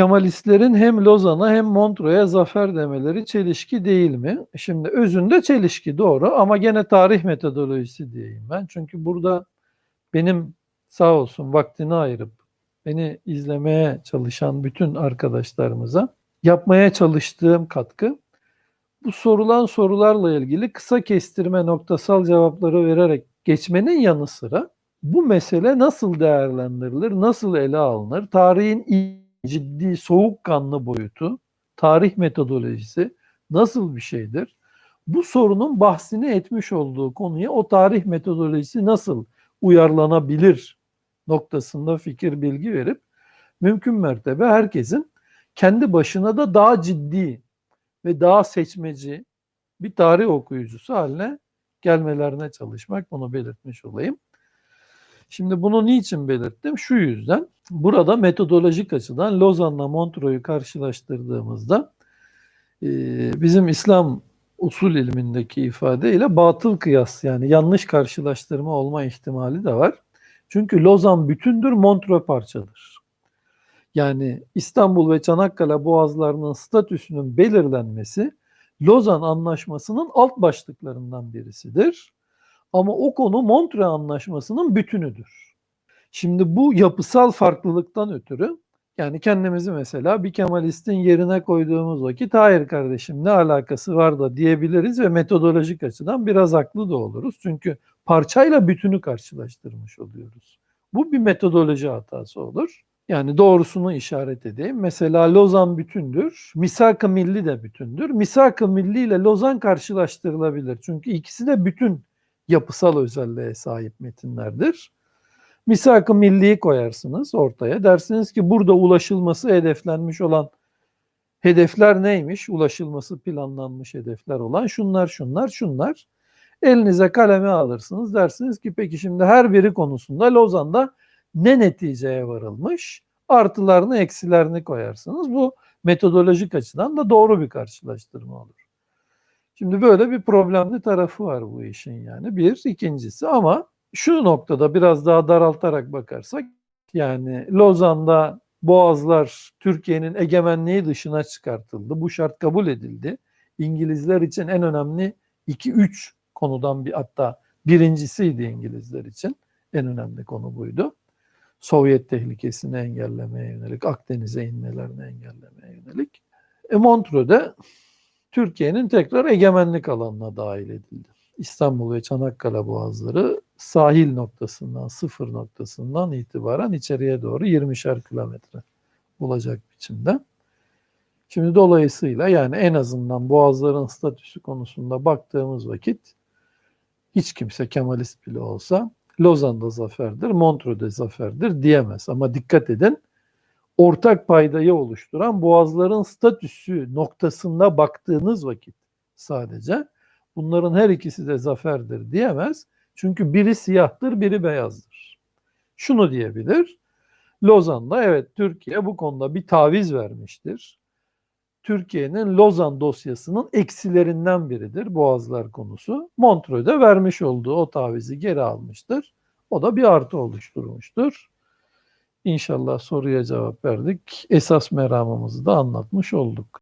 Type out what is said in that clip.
Kemalistlerin hem Lozan'a hem Montreux'a zafer demeleri çelişki değil mi? Şimdi özünde çelişki doğru ama gene tarih metodolojisi diyeyim ben. Çünkü burada benim sağ olsun vaktini ayırıp beni izlemeye çalışan bütün arkadaşlarımıza yapmaya çalıştığım katkı bu sorulan sorularla ilgili kısa kestirme noktasal cevapları vererek geçmenin yanı sıra bu mesele nasıl değerlendirilir, nasıl ele alınır, tarihin ciddi soğukkanlı boyutu, tarih metodolojisi nasıl bir şeydir? Bu sorunun bahsini etmiş olduğu konuya o tarih metodolojisi nasıl uyarlanabilir noktasında fikir bilgi verip mümkün mertebe herkesin kendi başına da daha ciddi ve daha seçmeci bir tarih okuyucusu haline gelmelerine çalışmak bunu belirtmiş olayım. Şimdi bunu niçin belirttim? Şu yüzden burada metodolojik açıdan Lozan'la Montreux'u karşılaştırdığımızda e, bizim İslam usul ilmindeki ifadeyle batıl kıyas yani yanlış karşılaştırma olma ihtimali de var. Çünkü Lozan bütündür, Montreux parçadır. Yani İstanbul ve Çanakkale boğazlarının statüsünün belirlenmesi Lozan Anlaşması'nın alt başlıklarından birisidir. Ama o konu Montreux Anlaşması'nın bütünüdür. Şimdi bu yapısal farklılıktan ötürü yani kendimizi mesela bir Kemalist'in yerine koyduğumuz vakit hayır kardeşim ne alakası var da diyebiliriz ve metodolojik açıdan biraz haklı da oluruz. Çünkü parçayla bütünü karşılaştırmış oluyoruz. Bu bir metodoloji hatası olur. Yani doğrusunu işaret edeyim. Mesela Lozan bütündür. Misak-ı Milli de bütündür. Misak-ı Milli ile Lozan karşılaştırılabilir. Çünkü ikisi de bütün yapısal özelliğe sahip metinlerdir. Misak-ı Milli'yi koyarsınız ortaya. Dersiniz ki burada ulaşılması hedeflenmiş olan hedefler neymiş? Ulaşılması planlanmış hedefler olan şunlar, şunlar, şunlar. Elinize kaleme alırsınız. Dersiniz ki peki şimdi her biri konusunda Lozan'da ne neticeye varılmış? Artılarını, eksilerini koyarsınız. Bu metodolojik açıdan da doğru bir karşılaştırma olur. Şimdi böyle bir problemli tarafı var bu işin yani. Bir, ikincisi ama şu noktada biraz daha daraltarak bakarsak yani Lozan'da Boğazlar Türkiye'nin egemenliği dışına çıkartıldı. Bu şart kabul edildi. İngilizler için en önemli 2-3 konudan bir hatta birincisiydi İngilizler için. En önemli konu buydu. Sovyet tehlikesini engellemeye yönelik, Akdeniz'e inmelerini engellemeye yönelik. E Montreux'de Türkiye'nin tekrar egemenlik alanına dahil edildi. İstanbul ve Çanakkale boğazları sahil noktasından, sıfır noktasından itibaren içeriye doğru 20'şer kilometre olacak biçimde. Şimdi dolayısıyla yani en azından boğazların statüsü konusunda baktığımız vakit hiç kimse Kemalist bile olsa Lozan'da zaferdir, Montreux'de zaferdir diyemez. Ama dikkat edin ortak paydayı oluşturan boğazların statüsü noktasında baktığınız vakit sadece bunların her ikisi de zaferdir diyemez. Çünkü biri siyahtır, biri beyazdır. Şunu diyebilir. Lozan'da evet Türkiye bu konuda bir taviz vermiştir. Türkiye'nin Lozan dosyasının eksilerinden biridir Boğazlar konusu. Montreux'de vermiş olduğu o tavizi geri almıştır. O da bir artı oluşturmuştur. İnşallah soruya cevap verdik. Esas meramımızı da anlatmış olduk.